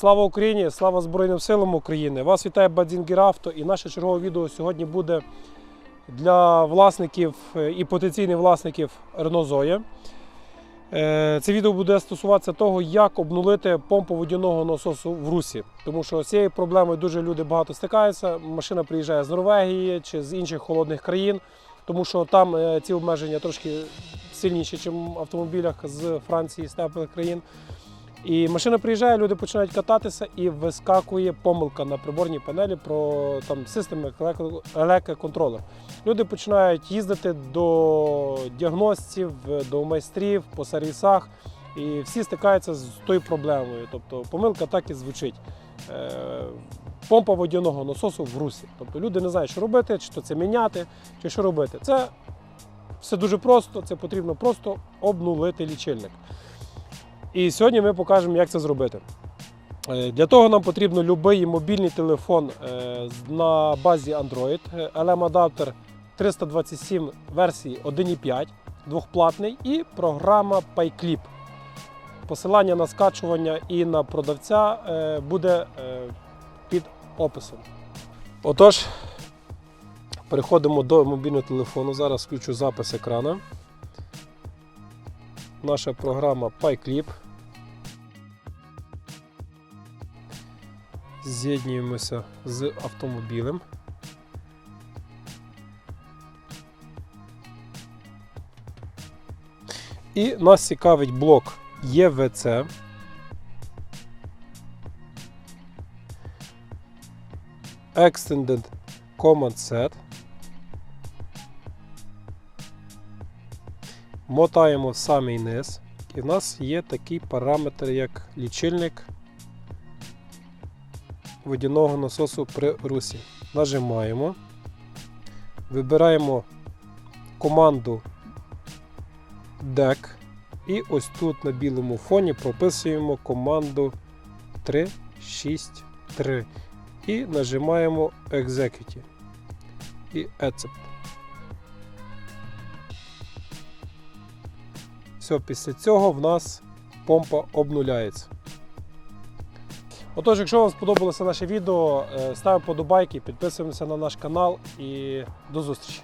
Слава Україні! Слава Збройним силам України! Вас вітає Бадзінгер Авто і наше чергове відео сьогодні буде для власників е, і потенційних власників Renault Zoe. Е, Це відео буде стосуватися того, як обнулити помпу водяного насосу в русі. Тому що з цією проблемою дуже люди багато стикаються. Машина приїжджає з Норвегії чи з інших холодних країн, тому що там е, ці обмеження трошки сильніші, ніж в автомобілях з Франції, з теплих країн. І машина приїжджає, люди починають кататися і вискакує помилка на приборній панелі про там системи електроконтролер. Люди починають їздити до діагностів, до майстрів по сервісах, і всі стикаються з тою проблемою. Тобто помилка так і звучить. Е, Помпа водяного насосу в русі. Тобто люди не знають, що робити, чи то це міняти, чи що робити. Це все дуже просто, це потрібно просто обнулити лічильник. І сьогодні ми покажемо, як це зробити. Е, Для того нам потрібно будь-який мобільний телефон е, на базі Android, е, LM-адаптер 327 версії 1.5, двохплатний і програма PayClip. Посилання на скачування і на продавця буде під описом. Отож, переходимо до мобільного телефону. Зараз включу запис екрана. Наша програма PyClip. З'єднуємося з автомобілем. І нас цікавить блок ЄВЦ. Extended Command Set. Мотаємо самий низ. І в нас є такий параметр, як лічильник водяного насосу при русі. Нажимаємо. Вибираємо команду DEC. І ось тут на білому фоні прописуємо команду 363. І нажимаємо Execute. І Accept. Все, після цього в нас помпа обнуляється. Отож, якщо вам сподобалося наше відео, е, ставимо подобайки, підписуємося на наш канал і до зустрічі!